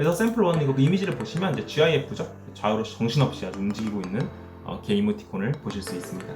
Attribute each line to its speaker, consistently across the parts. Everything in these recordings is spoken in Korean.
Speaker 1: 그래서 샘플 원 이거 그 이미지를 보시면 이제 GIF죠. 좌우로 정신없이 아주 움직이고 있는 어, 개 이모티콘을 보실 수 있습니다.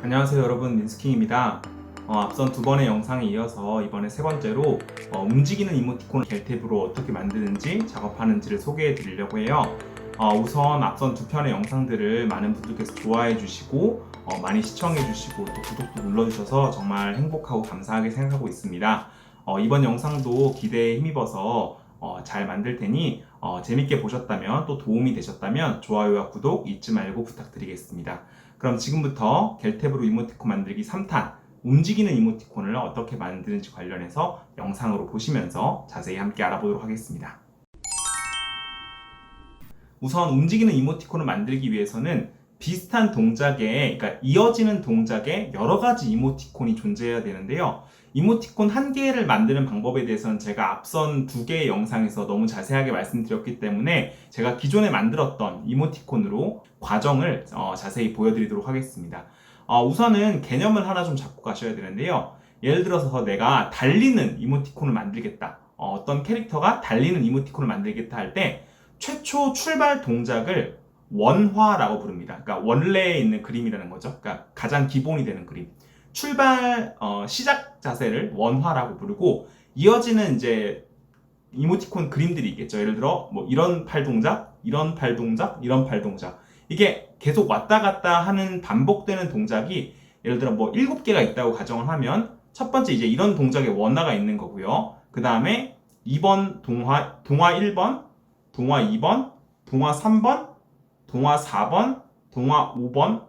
Speaker 1: 안녕하세요 여러분 민스킹입니다. 어, 앞선 두 번의 영상에 이어서 이번에 세 번째로 어, 움직이는 이모티콘을 겔탭으로 어떻게 만드는지 작업하는지를 소개해 드리려고 해요. 어, 우선 앞선 두 편의 영상들을 많은 분들께서 좋아해 주시고 어, 많이 시청해 주시고 또 구독도 눌러 주셔서 정말 행복하고 감사하게 생각하고 있습니다. 어, 이번 영상도 기대에 힘입어서 어, 잘 만들 테니 어, 재밌게 보셨다면 또 도움이 되셨다면 좋아요와 구독 잊지 말고 부탁드리겠습니다. 그럼 지금부터 겔탭으로 이모티콘 만들기 3탄 움직이는 이모티콘을 어떻게 만드는지 관련해서 영상으로 보시면서 자세히 함께 알아보도록 하겠습니다. 우선 움직이는 이모티콘을 만들기 위해서는 비슷한 동작에, 그러니까 이어지는 동작에 여러 가지 이모티콘이 존재해야 되는데요. 이모티콘 한 개를 만드는 방법에 대해서는 제가 앞선 두 개의 영상에서 너무 자세하게 말씀드렸기 때문에 제가 기존에 만들었던 이모티콘으로 과정을 어, 자세히 보여드리도록 하겠습니다. 어, 우선은 개념을 하나 좀 잡고 가셔야 되는데요. 예를 들어서 내가 달리는 이모티콘을 만들겠다. 어, 떤 캐릭터가 달리는 이모티콘을 만들겠다 할 때 최초 출발 동작을 원화라고 부릅니다. 그러니까 원래에 있는 그림이라는 거죠. 그러니까 가장 기본이 되는 그림. 출발 어, 시작 자세를 원화라고 부르고 이어지는 이제 이모티콘 그림들이 있겠죠. 예를 들어 뭐 이런 팔 동작, 이런 팔 동작, 이런 팔 동작. 이게 계속 왔다 갔다 하는 반복되는 동작이 예를 들어 뭐 일곱 개가 있다고 가정을 하면 첫 번째 이제 이런 동작에 원화가 있는 거고요. 그 다음에 2번 동화, 동화 1번, 동화 2번, 동화 3번, 동화 4번, 동화 5번,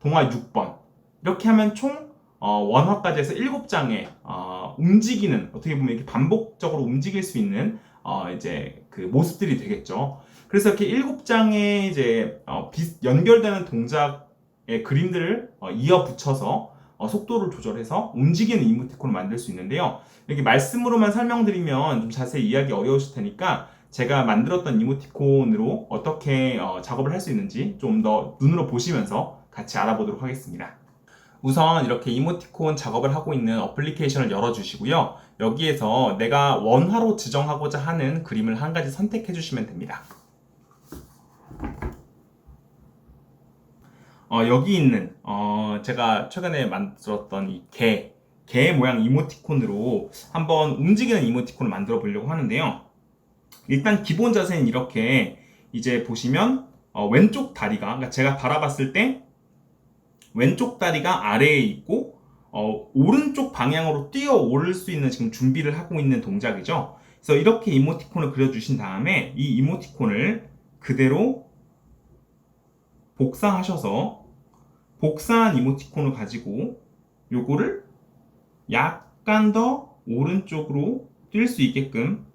Speaker 1: 동화 6번. 이렇게 하면 총 어, 원화까지 해서 7장의 어, 움직이는 어떻게 보면 이렇게 반복적으로 움직일 수 있는 어, 이제 그 모습들이 되겠죠. 그래서 이렇게 7장의 이제 어, 비, 연결되는 동작의 그림들을 어, 이어 붙여서 어, 속도를 조절해서 움직이는 이모티콘을 만들 수 있는데요. 이렇게 말씀으로만 설명드리면 좀 자세히 이해하기 어려우실 테니까 제가 만들었던 이모티콘으로 어떻게 어, 작업을 할 수 있는지 좀 더 눈으로 보시면서 같이 알아보도록 하겠습니다. 우선 이렇게 이모티콘 작업을 하고 있는 어플리케이션을 열어주시고요. 여기에서 내가 원화로 지정하고자 하는 그림을 한 가지 선택해 주시면 됩니다. 어, 여기 있는 어, 제가 최근에 만들었던 이 개, 개 모양 이모티콘으로 한번 움직이는 이모티콘을 만들어 보려고 하는데요. 일단 기본 자세는 이렇게 이제 보시면 어, 왼쪽 다리가 그러니까 제가 바라봤을 때 왼쪽 다리가 아래에 있고 어, 오른쪽 방향으로 뛰어 오를 수 있는 지금 준비를 하고 있는 동작이죠. 그래서 이렇게 이모티콘을 그려주신 다음에 이 이모티콘을 그대로 복사하셔서 복사한 이모티콘을 가지고 요거를 약간 더 오른쪽으로 뛸 수 있게끔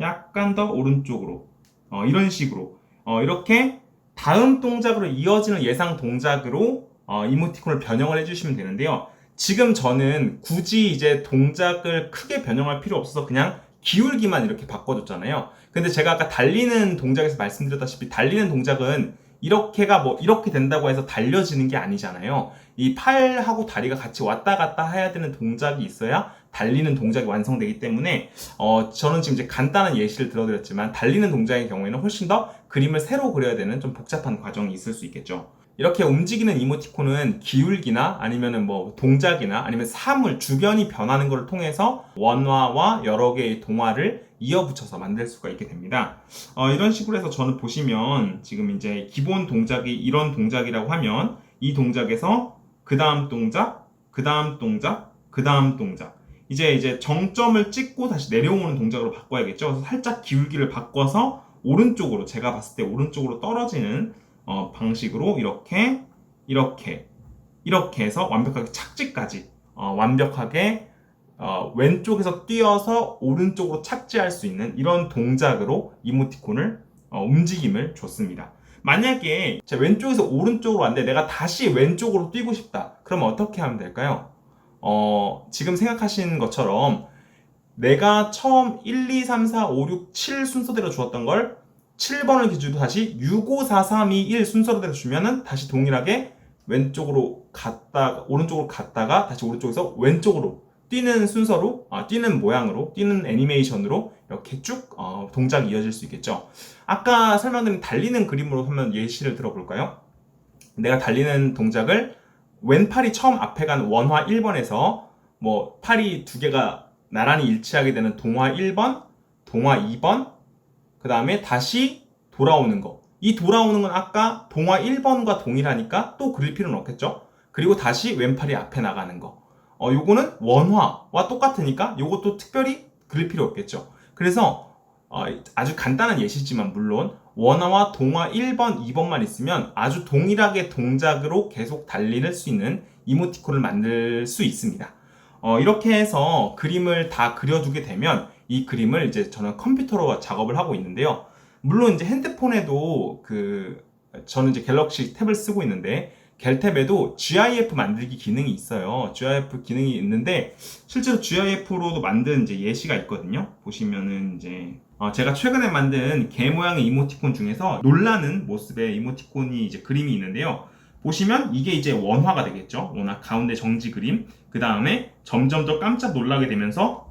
Speaker 1: 약간 더 오른쪽으로 어, 이런 식으로 어, 이렇게 다음 동작으로 이어지는 예상 동작으로 어, 이모티콘을 변형을 해주시면 되는데요. 지금 저는 굳이 이제 동작을 크게 변형할 필요 없어서 그냥 기울기만 이렇게 바꿔줬잖아요. 근데 제가 아까 달리는 동작에서 말씀드렸다시피 달리는 동작은 이렇게가 뭐 이렇게 된다고 해서 달려지는 게 아니잖아요. 이 팔하고 다리가 같이 왔다 갔다 해야 되는 동작이 있어야 달리는 동작이 완성되기 때문에 어 저는 지금 이제 간단한 예시를 들어드렸지만 달리는 동작의 경우에는 훨씬 더 그림을 새로 그려야 되는 좀 복잡한 과정이 있을 수 있겠죠. 이렇게 움직이는 이모티콘은 기울기나 아니면은 뭐 동작이나 아니면 사물 주변이 변하는 것을 통해서 원화와 여러 개의 동화를 이어붙여서 만들 수가 있게 됩니다. 어, 이런 식으로 해서 저는 보시면 지금 이제 기본 동작이 이런 동작이라고 하면 이 동작에서 그 다음 동작, 그 다음 동작, 그 다음 동작. 이제 이제 정점을 찍고 다시 내려오는 동작으로 바꿔야겠죠. 그래서 살짝 기울기를 바꿔서 오른쪽으로 제가 봤을 때 오른쪽으로 떨어지는 어, 방식으로 이렇게 이렇게 이렇게 해서 완벽하게 착지까지 어, 완벽하게 어, 왼쪽에서 뛰어서 오른쪽으로 착지할 수 있는 이런 동작으로 이모티콘을 어, 움직임을 줬습니다. 만약에 제 왼쪽에서 오른쪽으로 왔는데 내가 다시 왼쪽으로 뛰고 싶다. 그러면 어떻게 하면 될까요? 어, 지금 생각하신 것처럼 내가 처음 1, 2, 3, 4, 5, 6, 7 순서대로 주었던 걸 7번을 기준으로 다시 6, 5, 4, 3, 2, 1 순서대로 주면은 다시 동일하게 왼쪽으로 갔다가 오른쪽으로 갔다가 다시 오른쪽에서 왼쪽으로 뛰는 순서로, 아, 뛰는 모양으로, 뛰는 애니메이션으로 이렇게 쭉 어, 동작이 이어질 수 있겠죠. 아까 설명드린 달리는 그림으로 한번 예시를 들어볼까요? 내가 달리는 동작을 왼팔이 처음 앞에 간 원화 1번에서 뭐 팔이 두 개가 나란히 일치하게 되는 동화 1번, 동화 2번, 그 다음에 다시 돌아오는 거. 이 돌아오는 건 아까 동화 1번과 동일하니까 또 그릴 필요는 없겠죠? 그리고 다시 왼팔이 앞에 나가는 거. 어, 요거는 원화와 똑같으니까 요것도 특별히 그릴 필요 없겠죠. 그래서 어, 아주 간단한 예시지만 물론 원화와 동화 1번, 2번만 있으면 아주 동일하게 동작으로 계속 달릴 수 있는 이모티콘을 만들 수 있습니다. 어, 이렇게 해서 그림을 다 그려두게 되면 이 그림을 이제 저는 컴퓨터로 작업을 하고 있는데요. 물론 이제 핸드폰에도 그 저는 이제 갤럭시 탭을 쓰고 있는데 갤탭에도 GIF 만들기 기능이 있어요. GIF 기능이 있는데 실제로 GIF로도 만든 이제 예시가 있거든요. 보시면은 이제 어, 제가 최근에 만든 개 모양의 이모티콘 중에서 놀라는 모습의 이모티콘이 이제 그림이 있는데요. 보시면 이게 이제 원화가 되겠죠. 원화 가운데 정지 그림. 그 다음에 점점 더 깜짝 놀라게 되면서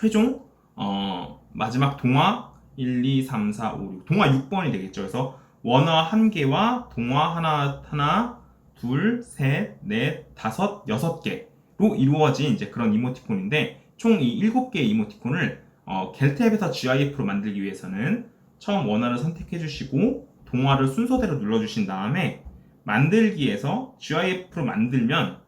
Speaker 1: 최종 어, 마지막 동화 1, 2, 3, 4, 5, 6 동화 6번이 되겠죠. 그래서 원화 한 개와 동화 하나 하나 둘, 셋, 넷, 다섯, 여섯 개로 이루어진 이제 그런 이모티콘인데 총 이 일곱 개의 이모티콘을 어, 갤탭에서 GIF로 만들기 위해서는 처음 원화를 선택해 주시고 동화를 순서대로 눌러 주신 다음에 만들기에서 GIF로 만들면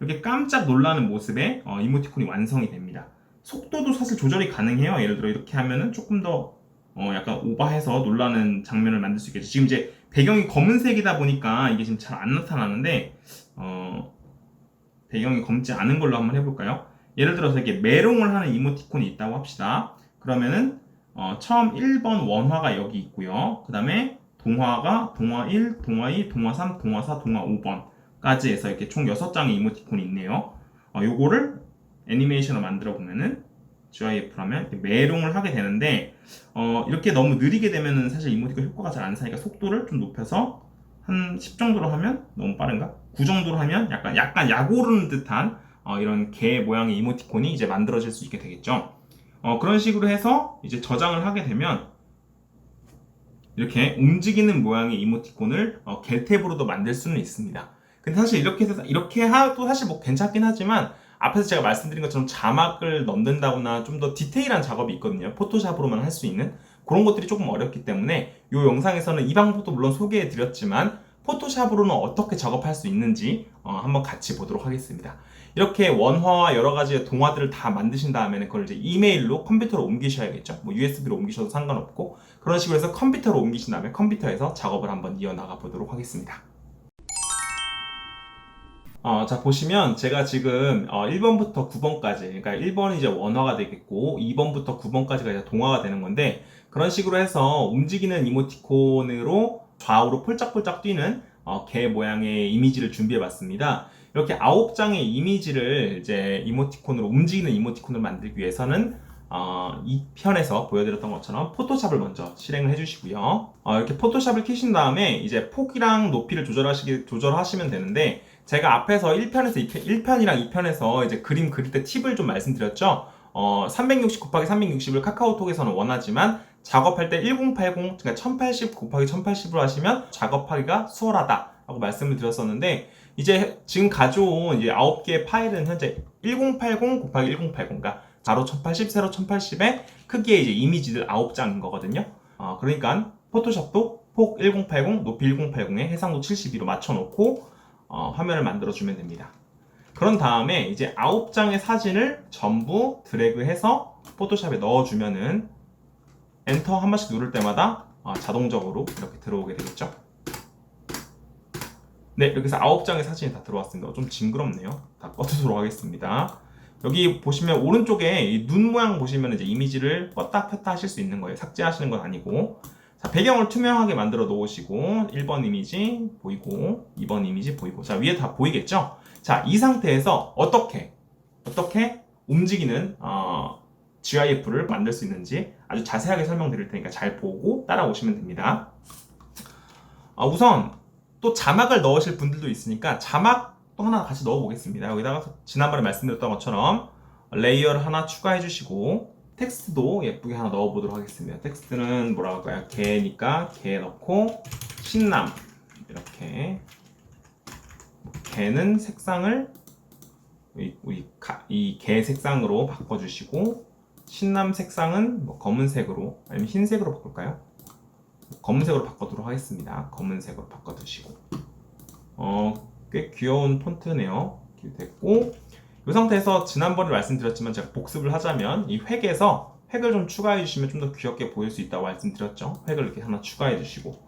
Speaker 1: 이렇게 깜짝 놀라는 모습의 어, 이모티콘이 완성이 됩니다. 속도도 사실 조절이 가능해요. 예를 들어 이렇게 하면은 조금 더 어, 약간 오버해서 놀라는 장면을 만들 수 있겠죠. 지금 이제 배경이 검은색이다 보니까 이게 지금 잘 안 나타나는데 어, 배경이 검지 않은 걸로 한번 해볼까요? 예를 들어서 이렇게 메롱을 하는 이모티콘이 있다고 합시다. 그러면은 어, 처음 1번 원화가 여기 있고요. 그 다음에 동화가 동화 1, 동화 2, 동화 3, 동화 4, 동화 5번까지 해서 이렇게 총 6장의 이모티콘이 있네요. 어, 요거를 애니메이션을 만들어 보면은 GIF라면 메롱을 하게 되는데 어, 이렇게 너무 느리게 되면은 사실 이모티콘 효과가 잘 안 사니까 속도를 좀 높여서 한 10 정도로 하면 너무 빠른가? 9 정도로 하면 약간 약간 약 오르는 듯한 어, 이런 개 모양의 이모티콘이 이제 만들어질 수 있게 되겠죠. 어, 그런 식으로 해서 이제 저장을 하게 되면 이렇게 움직이는 모양의 이모티콘을 어, 갤탭으로도 만들 수는 있습니다. 근데 사실 이렇게 해서 이렇게 해도 사실 뭐 괜찮긴 하지만 앞에서 제가 말씀드린 것처럼 자막을 넣는다거나 좀 더 디테일한 작업이 있거든요. 포토샵으로만 할 수 있는 그런 것들이 조금 어렵기 때문에 이 영상에서는 이 방법도 물론 소개해 드렸지만 포토샵으로는 어떻게 작업할 수 있는지 어, 한번 같이 보도록 하겠습니다. 이렇게 원화와 여러 가지의 동화들을 다 만드신 다음에는 그걸 이제 이메일로 컴퓨터로 옮기셔야겠죠. 뭐 USB로 옮기셔도 상관없고 그런 식으로 해서 컴퓨터로 옮기신 다음에 컴퓨터에서 작업을 한번 이어나가 보도록 하겠습니다. 어, 자, 보시면 제가 지금 어, 1번부터 9번까지, 그러니까 1번이 이제 원화가 되겠고, 2번부터 9번까지가 이제 동화가 되는 건데, 그런 식으로 해서 움직이는 이모티콘으로 좌우로 폴짝폴짝 뛰는 어, 개 모양의 이미지를 준비해 봤습니다. 이렇게 9장의 이미지를 이제 이모티콘으로, 움직이는 이모티콘을 만들기 위해서는 어, 이 편에서 보여드렸던 것처럼 포토샵을 먼저 실행을 해주시고요. 어, 이렇게 포토샵을 키신 다음에 이제 폭이랑 높이를 조절하시기, 조절하시면 되는데, 제가 앞에서 1편에서 2편, 1편이랑 2편에서 이제 그림 그릴 때 팁을 좀 말씀드렸죠. 어, 360 곱하기 360을 카카오톡에서는 원하지만 작업할 때 1080, 그러니까 1080 곱하기 1080으로 하시면 작업하기가 수월하다 라고 말씀을 드렸었는데 이제 지금 가져온 이제 9개의 파일은 현재 1080 곱하기 1080, 그러니까 가로 1080, 세로 1080의 크기의 이제 이미지들 9장인 거거든요. 어, 그러니까 포토샵도 폭 1080, 높이 1080에 해상도 72로 맞춰놓고 어, 화면을 만들어주면 됩니다. 그런 다음에 이제 9장의 사진을 전부 드래그해서 포토샵에 넣어주면은 엔터 한 번씩 누를 때마다 어, 자동적으로 이렇게 들어오게 되겠죠. 네, 이렇게 해서 9장의 사진이 다 들어왔습니다. 좀 징그럽네요. 다 꺼두도록 하겠습니다. 여기 보시면 오른쪽에 이눈 모양 보시면 이제 이미지를 껐다 폈다 하실 수 있는 거예요. 삭제하시는 건 아니고. 자, 배경을 투명하게 만들어 놓으시고 1번 이미지 보이고 2번 이미지 보이고 자, 위에 다 보이겠죠? 자, 이 상태에서 어떻게 어떻게 움직이는 어, GIF를 만들 수 있는지 아주 자세하게 설명드릴 테니까 잘 보고 따라오시면 됩니다. 어, 우선 또 자막을 넣으실 분들도 있으니까 자막 또 하나 같이 넣어 보겠습니다. 여기다가 지난번에 말씀드렸던 것처럼 레이어를 하나 추가해 주시고 텍스트도 예쁘게 하나 넣어 보도록 하겠습니다. 텍스트는 뭐라 할까요? 개니까 개 넣고 신남 이렇게 개는 색상을 우리, 우리 이개 색상으로 바꿔주시고 신남 색상은 뭐 검은색으로 아니면 흰색으로 바꿀까요? 검은색으로 바꿔도록 하겠습니다. 검은색으로 바꿔두시고 어, 꽤 귀여운 폰트네요. 됐고 이 상태에서 지난번에 말씀드렸지만 제가 복습을 하자면 이 획에서 획을 좀 추가해 주시면 좀 더 귀엽게 보일 수 있다고 말씀드렸죠. 획을 이렇게 하나 추가해 주시고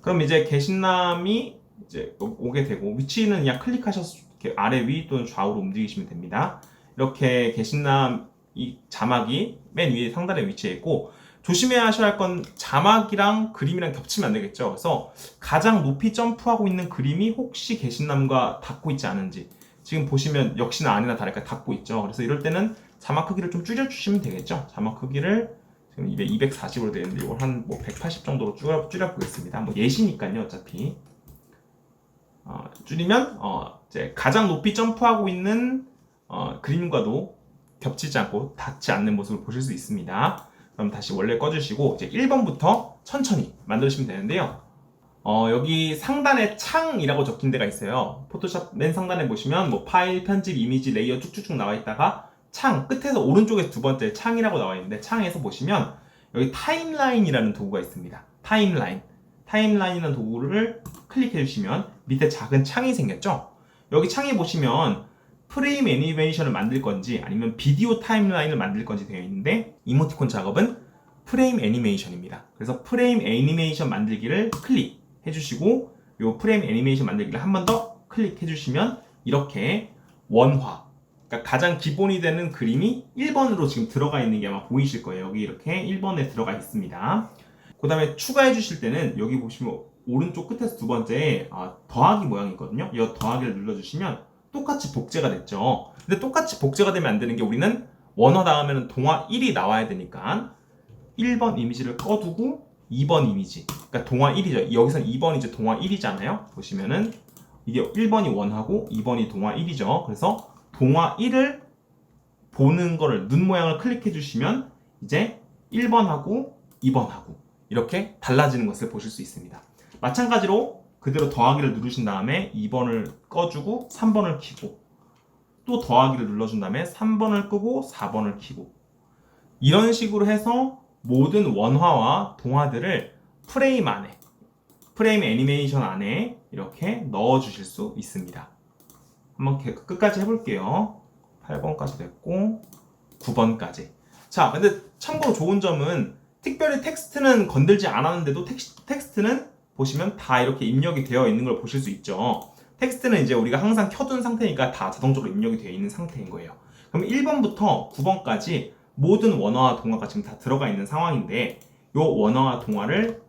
Speaker 1: 그럼 이제 개신남이 이제 오게 되고 위치는 그냥 클릭하셔서 이렇게 아래 위 또는 좌우로 움직이시면 됩니다. 이렇게 개신남 이 자막이 맨 위에 상단에 위치해 있고 조심해야 하셔야 할 건 자막이랑 그림이랑 겹치면 안 되겠죠. 그래서 가장 높이 점프하고 있는 그림이 혹시 개신남과 닿고 있지 않은지 지금 보시면 역시나 아니나 다를까 닿고 있죠. 그래서 이럴 때는 자막 크기를 좀 줄여주시면 되겠죠. 자막 크기를 지금 240으로 되어 있는데 이걸 한 뭐 180 정도로 줄여, 줄여 보겠습니다. 뭐 예시니까요, 어차피. 어, 줄이면 어, 이제 가장 높이 점프하고 있는 어, 그림과도 겹치지 않고 닿지 않는 모습을 보실 수 있습니다. 그럼 다시 원래 꺼주시고 이제 1번부터 천천히 만드시면 되는데요. 어, 여기 상단에 창이라고 적힌 데가 있어요. 포토샵 맨 상단에 보시면 뭐 파일, 편집, 이미지, 레이어 쭉쭉쭉 나와 있다가 창 끝에서 오른쪽에 두 번째 창이라고 나와 있는데 창에서 보시면 여기 타임라인이라는 도구가 있습니다. 타임라인. 타임라인이라는 도구를 클릭해 주시면 밑에 작은 창이 생겼죠? 여기 창에 보시면 프레임 애니메이션을 만들 건지 아니면 비디오 타임라인을 만들 건지 되어 있는데 이모티콘 작업은 프레임 애니메이션입니다. 그래서 프레임 애니메이션 만들기를 클릭 해 주시고 이 프레임 애니메이션 만들기를 한 번 더 클릭해 주시면 이렇게 원화 그러니까 가장 기본이 되는 그림이 1번으로 지금 들어가 있는 게 아마 보이실 거예요. 여기 이렇게 1번에 들어가 있습니다. 그 다음에 추가해 주실 때는 여기 보시면 오른쪽 끝에서 두 번째 아, 더하기 모양이 있거든요. 이 더하기를 눌러주시면 똑같이 복제가 됐죠. 근데 똑같이 복제가 되면 안 되는 게 우리는 원화 다음에는 동화 1이 나와야 되니까 1번 이미지를 꺼두고 2번 이미지 그러니까 동화 1이죠. 여기선 2번이 이제 동화 1이잖아요. 보시면은 이게 1번이 원하고 2번이 동화 1이죠. 그래서 동화 1을 보는 거를 눈 모양을 클릭해 주시면 이제 1번하고 2번하고 이렇게 달라지는 것을 보실 수 있습니다. 마찬가지로 그대로 더하기를 누르신 다음에 2번을 꺼주고 3번을 키고 또 더하기를 눌러준 다음에 3번을 끄고 4번을 키고 이런 식으로 해서 모든 원화와 동화들을 프레임 안에 프레임 애니메이션 안에 이렇게 넣어 주실 수 있습니다. 한번 끝까지 해볼게요. 8번까지 됐고 9번까지. 자, 근데 참고로 좋은 점은 특별히 텍스트는 건들지 않았는데도 텍스 트는 보시면 다 이렇게 입력이 되어 있는 걸 보실 수 있죠. 텍스트는 이제 우리가 항상 켜둔 상태니까 다 자동적으로 입력이 되어 있는 상태인 거예요. 그럼 1번부터 9번까지 모든 원어와 동화가 지금 다 들어가 있는 상황인데 이 원어와 동화를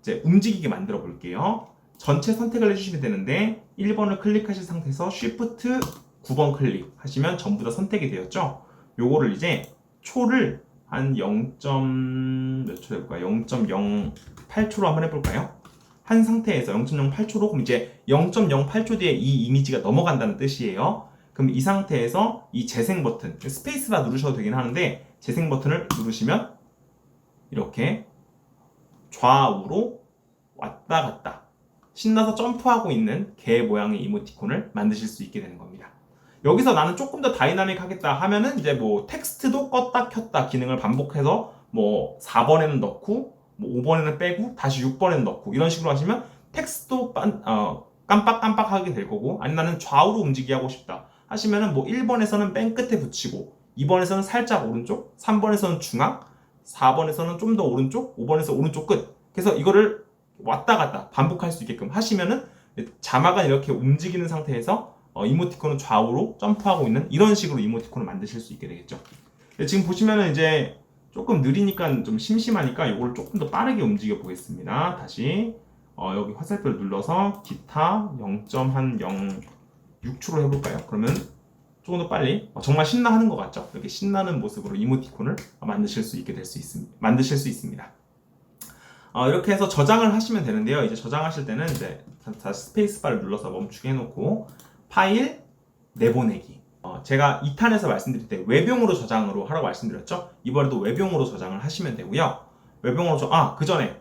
Speaker 1: 이제 움직이게 만들어 볼게요. 전체 선택을 해주시면 되는데 1번을 클릭하신 상태에서 Shift 9번 클릭하시면 전부 다 선택이 되었죠. 요거를 이제 초를 한 0. 몇 초 될까요? 0.08초로 한번 해볼까요? 한 상태에서 0.08초로 그럼 이제 0.08초 뒤에 이 이미지가 넘어간다는 뜻이에요. 그럼 이 상태에서 이 재생 버튼, 스페이스바 누르셔도 되긴 하는데 재생 버튼을 누르시면 이렇게 좌우로 왔다 갔다 신나서 점프하고 있는 개 모양의 이모티콘을 만드실 수 있게 되는 겁니다. 여기서 나는 조금 더 다이나믹 하겠다 하면은 이제 뭐 텍스트도 껐다 켰다 기능을 반복해서 뭐 4번에는 넣고 뭐 5번에는 빼고 다시 6번에는 넣고 이런 식으로 하시면 텍스트도 빤, 어, 깜빡깜빡하게 될 거고 아니 나는 좌우로 움직이게 하고 싶다 하시면은 뭐 1번에서는 맨 끝에 붙이고 2번에서는 살짝 오른쪽 3번에서는 중앙 4번에서는 좀 더 오른쪽 5번에서 오른쪽 끝 그래서 이거를 왔다 갔다 반복할 수 있게끔 하시면은 자막은 이렇게 움직이는 상태에서 어, 이모티콘은 좌우로 점프하고 있는 이런 식으로 이모티콘을 만드실 수 있게 되겠죠. 지금 보시면은 이제 조금 느리니까 좀 심심하니까 이걸 조금 더 빠르게 움직여 보겠습니다. 다시 어, 여기 화살표를 눌러서 기타 0.0 6초로 해볼까요? 그러면 조금 더 빨리 어, 정말 신나하는 것 같죠? 이렇게 신나는 모습으로 이모티콘을 만드실 수 있게 될 수 있습니다. 만드실 수 있습니다. 어, 이렇게 해서 저장을 하시면 되는데요. 이제 저장하실 때는 이제 다시 스페이스바를 눌러서 멈추게 해놓고 파일 내보내기. 어, 제가 2탄에서 말씀드릴 때 외병으로 저장으로 하라고 말씀드렸죠? 이번에도 외병으로 저장을 하시면 되고요. 외병으로 저, 아, 그 전에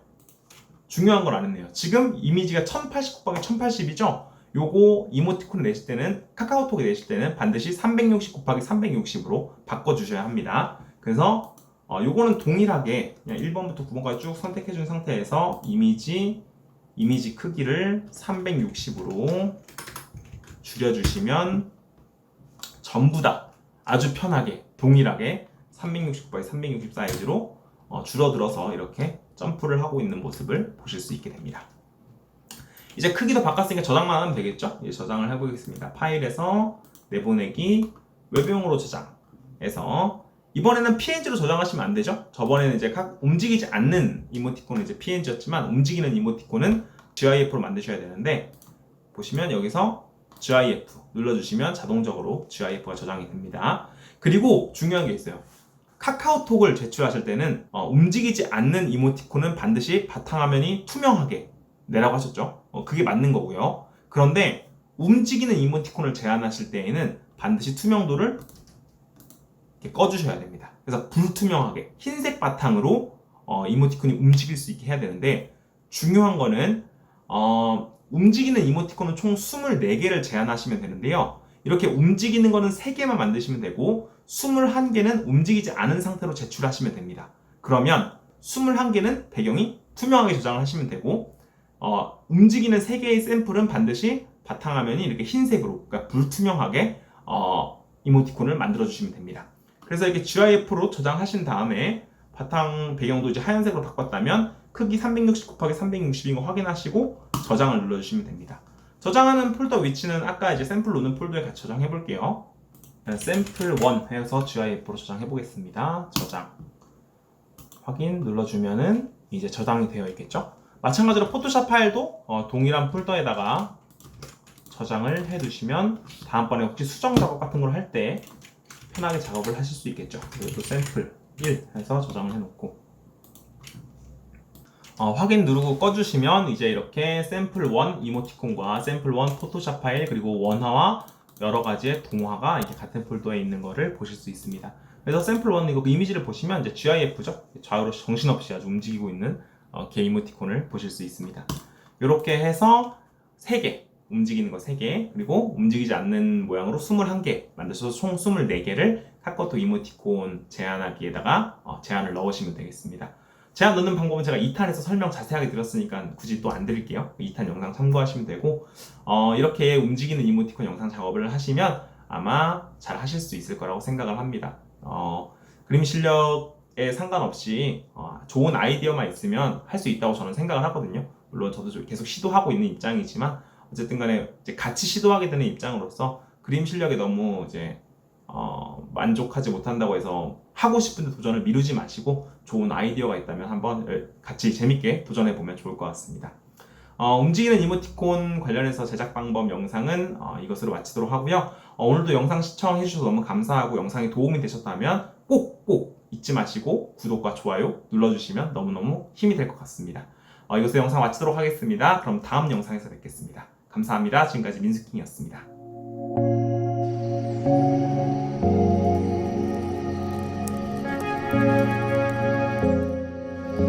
Speaker 1: 중요한 걸 안 했네요. 지금 이미지가 1080 곱하기 1080이죠? 요거 이모티콘을 내실 때는 카카오톡에 내실 때는 반드시 360 곱하기 360으로 바꿔주셔야 합니다. 그래서 어, 요거는 동일하게 그냥 1번부터 9번까지 쭉 선택해 준 상태에서 이미지 이미지 크기를 360으로 줄여주시면 전부 다 아주 편하게 동일하게 360 곱하기 360 사이즈로 어, 줄어들어서 이렇게 점프를 하고 있는 모습을 보실 수 있게 됩니다. 이제 크기도 바꿨으니까 저장만 하면 되겠죠? 이제 저장을 해보겠습니다. 파일에서 내보내기 외부용으로 저장해서 이번에는 PNG로 저장하시면 안 되죠? 저번에는 이제 각 움직이지 않는 이모티콘은 이제 PNG였지만 움직이는 이모티콘은 GIF로 만드셔야 되는데 보시면 여기서 GIF 눌러주시면 자동적으로 GIF가 저장이 됩니다. 그리고 중요한 게 있어요. 카카오톡을 제출하실 때는 어, 움직이지 않는 이모티콘은 반드시 바탕화면이 투명하게 내라고 하셨죠. 어, 그게 맞는 거고요. 그런데 움직이는 이모티콘을 제안하실 때에는 반드시 투명도를 꺼주셔야 됩니다. 그래서 불투명하게 흰색 바탕으로 어, 이모티콘이 움직일 수 있게 해야 되는데 중요한 거는 어, 움직이는 이모티콘은 총 24개를 제안하시면 되는데요. 이렇게 움직이는 거는 3개만 만드시면 되고 21개는 움직이지 않은 상태로 제출하시면 됩니다. 그러면 21개는 배경이 투명하게 저장을 하시면 되고 어, 움직이는 3개의 샘플은 반드시 바탕화면이 이렇게 흰색으로 그러니까 불투명하게 어, 이모티콘을 만들어 주시면 됩니다. 그래서 이렇게 GIF로 저장하신 다음에 바탕 배경도 이제 하얀색으로 바꿨다면 크기 360 곱하기 360인 거 확인하시고 저장을 눌러주시면 됩니다. 저장하는 폴더 위치는 아까 이제 샘플 놓는 폴더에 같이 저장해 볼게요. 샘플 1 해서 GIF로 저장해 보겠습니다. 저장. 확인 눌러주면은 이제 저장이 되어 있겠죠? 마찬가지로 포토샵 파일도 어, 동일한 폴더에다가 저장을 해 두시면 다음번에 혹시 수정 작업 같은 걸 할 때 편하게 작업을 하실 수 있겠죠. 또 샘플 1 해서 저장을 해 놓고 어, 확인 누르고 꺼주시면 이제 이렇게 샘플 1 이모티콘과 샘플 1 포토샵 파일 그리고 원화와 여러 가지의 동화가 이렇게 같은 폴더에 있는 거를 보실 수 있습니다. 그래서 샘플 1 이거 이미지를 보시면 이제 GIF죠. 좌우로 정신없이 아주 움직이고 있는 어, 개 이모티콘을 보실 수 있습니다. 이렇게 해서 3개 움직이는 거 3개 그리고 움직이지 않는 모양으로 21개 만드셔서 총 24개를 카카오톡 이모티콘 제한하기에다가 어, 제한을 넣으시면 되겠습니다. 제한 넣는 방법은 제가 2탄에서 설명 자세하게 드렸으니까 굳이 또 안 드릴게요. 2탄 영상 참고하시면 되고 어, 이렇게 움직이는 이모티콘 영상 작업을 하시면 아마 잘 하실 수 있을 거라고 생각을 합니다. 어, 그림 실력 에 상관없이 어, 좋은 아이디어만 있으면 할 수 있다고 저는 생각을 하거든요. 물론 저도 좀 계속 시도하고 있는 입장이지만 어쨌든 간에 같이 시도하게 되는 입장으로서 그림 실력에 너무 이제 어, 만족하지 못한다고 해서 하고 싶은데 도전을 미루지 마시고 좋은 아이디어가 있다면 한번 같이 재밌게 도전해 보면 좋을 것 같습니다. 어, 움직이는 이모티콘 관련해서 제작 방법 영상은 어, 이것으로 마치도록 하고요. 어, 오늘도 영상 시청해 주셔서 너무 감사하고 영상이 도움이 되셨다면 꼭꼭 잊지 마시고 구독과 좋아요 눌러주시면 너무너무 힘이 될 것 같습니다. 어, 이것으로 영상 마치도록 하겠습니다. 그럼 다음 영상에서 뵙겠습니다. 감사합니다. 지금까지 민스킹이었습니다.